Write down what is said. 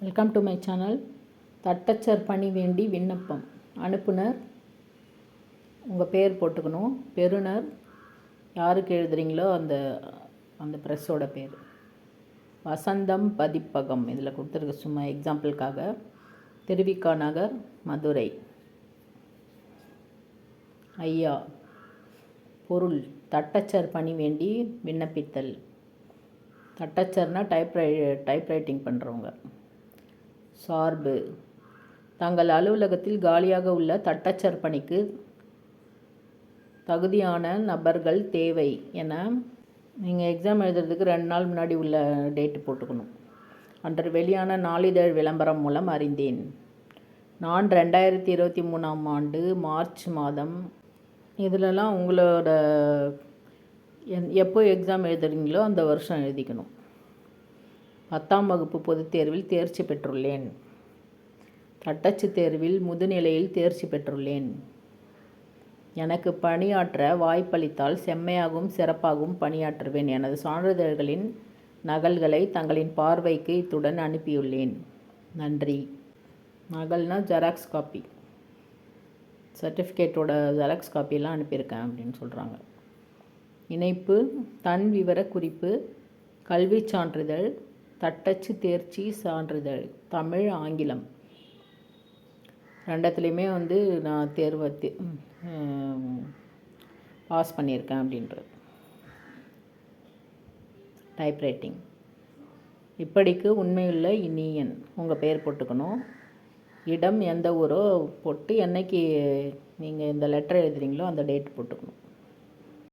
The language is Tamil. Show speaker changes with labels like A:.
A: வெல்கம் டு மை சேனல் தட்டச்சர் பணி வேண்டி விண்ணப்பம். அனுப்புனர். உங்கள் பேர் போட்டுக்கணும். பெறுநர் யாருக்கு எழுதுறீங்களோ அந்த அந்த ப்ரெஸ்ஸோட பேர். வசந்தம் பதிப்பகம். இதில் கொடுத்துருக்க சும்மா எக்ஸாம்பிளுக்காக திருவிக்கா நகர் மதுரை. ஐயா பொருள். தட்டச்சர் பணி வேண்டி விண்ணப்பித்தல். தட்டச்சர்னால் டைப் டைப்ரைட்டிங் டைப் ரைட்டிங் பண்ணுறவங்க சார்பு. தங்கள் அலுவலகத்தில் காலியாக உள்ள தட்டச்சர் பணிக்கு தகுதியான நபர்கள் தேவை என நீங்கள் எக்ஸாம் எழுதுறதுக்கு ரெண்டு நாள் முன்னாடி உள்ள டேட்டு போட்டுக்கணும். அன்று வெளியான நாளிதழ் விளம்பரம் மூலம் அறிந்தேன். நான் ரெண்டாயிரத்தி இருபத்தி மூணாம் ஆண்டு மார்ச் மாதம். இதிலலாம் உங்களோட என் எப்போ எக்ஸாம் எழுதுறீங்களோ அந்த வருஷம் எழுதிக்கணும். பத்தாம் வகுப்பு பொதுத் தேர்வில் தேர்ச்சி பெற்றுள்ளேன். தட்டச்சு தேர்வில் முதுநிலையில் தேர்ச்சி பெற்றுள்ளேன். எனக்கு பணியாற்ற வாய்ப்பளித்தால் செம்மையாகவும் சிறப்பாகவும் பணியாற்றுவேன் எனது சான்றிதழ்களின் நகல்களை தங்களின் பார்வைக்கு இத்துடன் அனுப்பியுள்ளேன். நன்றி. நகல்னா ஜெராக்ஸ் காப்பி. சர்டிஃபிகேட்டோட ஜெராக்ஸ் காப்பியெல்லாம் அனுப்பியிருக்கேன் அப்படின்னு சொல்கிறாங்க இணைப்பு தன் விவர குறிப்பு கல்வி சான்றிதழ் தட்டச்சு தேர்ச்சி சான்றிதழ் தமிழ் ஆங்கிலம். ரெண்டத்துலேயுமே வந்து நான் தேர்வை பாஸ் பண்ணியிருக்கேன் அப்படின்றது. டைப்ரைட்டிங் இப்படிக்கு உண்மையுள்ள இனியன் உங்கள் பெயர் போட்டுக்கணும். இடம் எந்த ஊரோ போட்டு என்னைக்கு நீங்கள் இந்த லெட்டர் எழுதுறீங்களோ அந்த டேட் போட்டுக்கணும்.